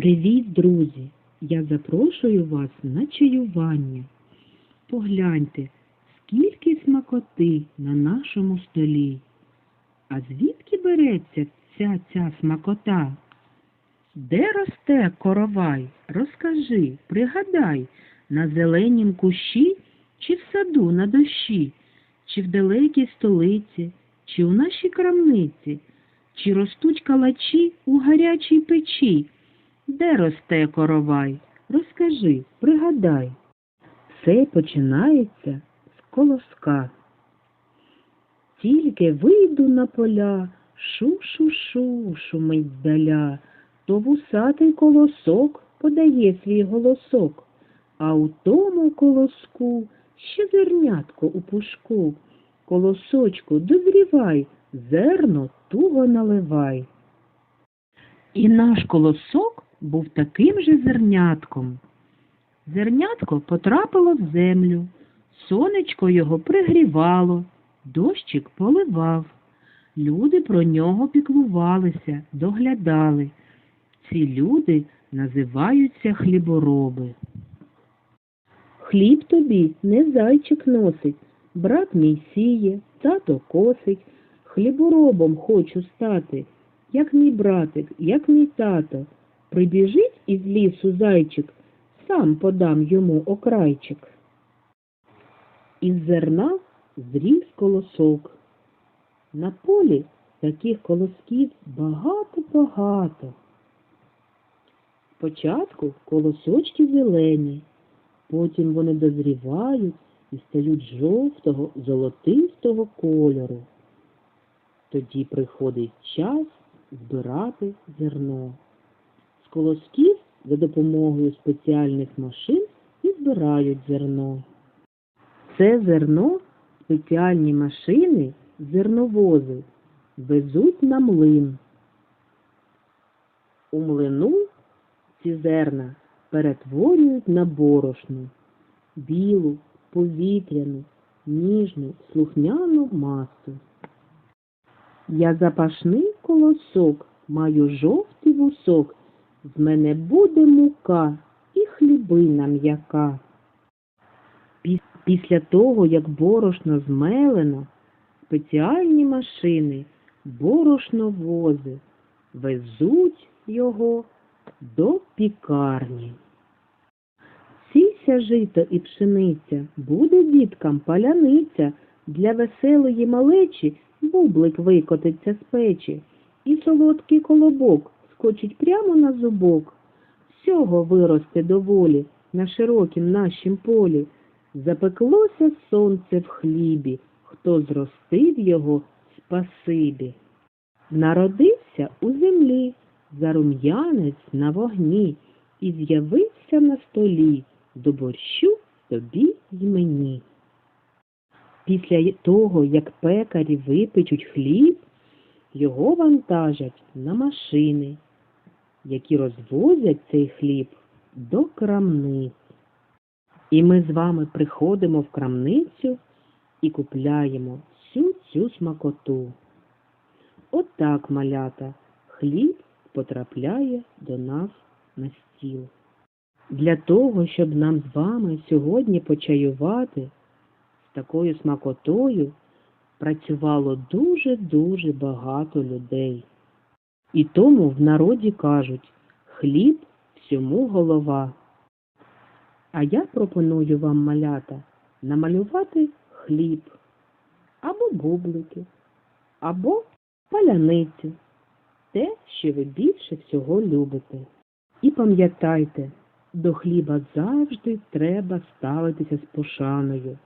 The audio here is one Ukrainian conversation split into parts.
Привіт, друзі! Я запрошую вас на чаювання. Погляньте, скільки смакоти на нашому столі. А звідки береться ця ця смакота? Де росте коровай? Розкажи, пригадай, на зеленім кущі чи в саду на дощі, чи в далекій столиці, чи у нашій крамниці, чи ростуть калачі у гарячій печі. Де росте коровай? Розкажи, пригадай. Все починається з колоска. Тільки вийду на поля, шу-шу-шу, шумить здаля, то вусатий колосок подає свій голосок, а у тому колоску ще зернятко у пушку. Колосочку, дозрівай, зерно туго наливай. І наш колосок був таким же зернятком. Зернятко потрапило в землю, сонечко його пригрівало, дощик поливав. Люди про нього піклувалися, доглядали. Ці люди називаються хлібороби. Хліб тобі не зайчик носить, брат мій сіє, тато косить, хліборобом хочу стати, як мій братик, як мій тато. Прибіжить із лісу зайчик, сам подам йому окрайчик. Із зерна зріс колосок. На полі таких колосків багато-багато. Спочатку колосочки зелені, потім вони дозрівають і стають жовтого, золотистого кольору. Тоді приходить час збирати зерно. Колосків за допомогою спеціальних машин і збирають зерно. Це зерно спеціальні машини, зерновози, везуть на млин. У млину ці зерна перетворюють на борошно, білу, повітряну, ніжну, слухняну масу. Я запашний колосок, маю жовтий вусок, з мене буде мука і хлібина м'яка. Після того, як борошно змелено, спеціальні машини, борошновози, везуть його до пікарні. Сійся жито і пшениця, буде діткам паляниця, для веселої малечі бублик викотиться з печі, і солодкий колобок скочить прямо на зубок. Всього виросте доволі на широкім нашім полі. Запеклося сонце в хлібі, хто зростив його спасибі. Народився у землі, зарум'янець на вогні, і з'явився на столі до борщу тобі й мені. Після того, як пекарі випечуть хліб, його вантажать на машини, які розвозять цей хліб до крамниць. І ми з вами приходимо в крамницю і купляємо всю цю смакоту. Отак, малята, хліб потрапляє до нас на стіл. Для того, щоб нам з вами сьогодні почаювати з такою смакотою, працювало дуже-дуже багато людей. І тому в народі кажуть хліб всьому голова. А я пропоную вам, малята, намалювати хліб, або бублики, або паляницю, те, що ви більше всього любите. І пам'ятайте, до хліба завжди треба ставитися з пошаною,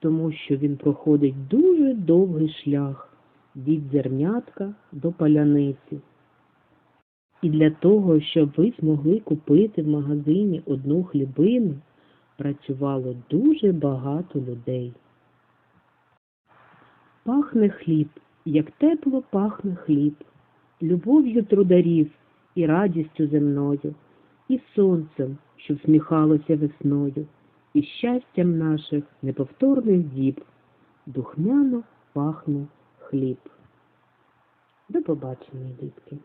тому що він проходить дуже довгий шлях від зернятка до паляниці. І для того, щоб ви змогли купити в магазині одну хлібину, працювало дуже багато людей. Пахне хліб, як тепло пахне хліб, любов'ю трударів і радістю земною, і сонцем, що всміхалося весною, і щастям наших неповторних діб. Духмяно пахне хліб. До побачення, дітки!